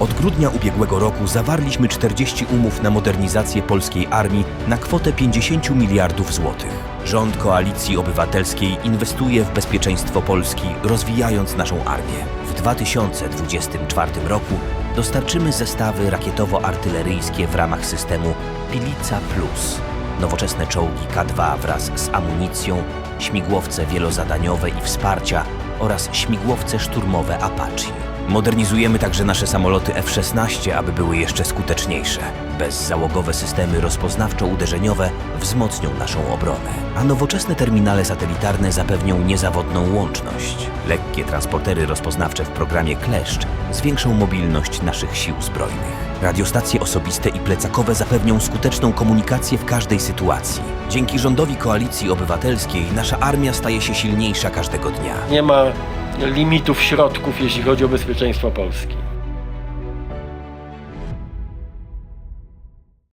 Od grudnia ubiegłego roku zawarliśmy 40 umów na modernizację polskiej armii na kwotę 50 miliardów złotych. Rząd Koalicji Obywatelskiej inwestuje w bezpieczeństwo Polski, rozwijając naszą armię. W 2024 roku dostarczymy zestawy rakietowo-artyleryjskie w ramach systemu Pilica Plus, nowoczesne czołgi K2 wraz z amunicją, śmigłowce wielozadaniowe i wsparcia oraz śmigłowce szturmowe Apache. Modernizujemy także nasze samoloty F-16, aby były jeszcze skuteczniejsze. Bezzałogowe systemy rozpoznawczo-uderzeniowe wzmocnią naszą obronę, a nowoczesne terminale satelitarne zapewnią niezawodną łączność. Lekkie transportery rozpoznawcze w programie Kleszcz zwiększą mobilność naszych sił zbrojnych. Radiostacje osobiste i plecakowe zapewnią skuteczną komunikację w każdej sytuacji. Dzięki rządowi Koalicji Obywatelskiej nasza armia staje się silniejsza każdego dnia. Nie ma limitów środków, jeśli chodzi o bezpieczeństwo Polski.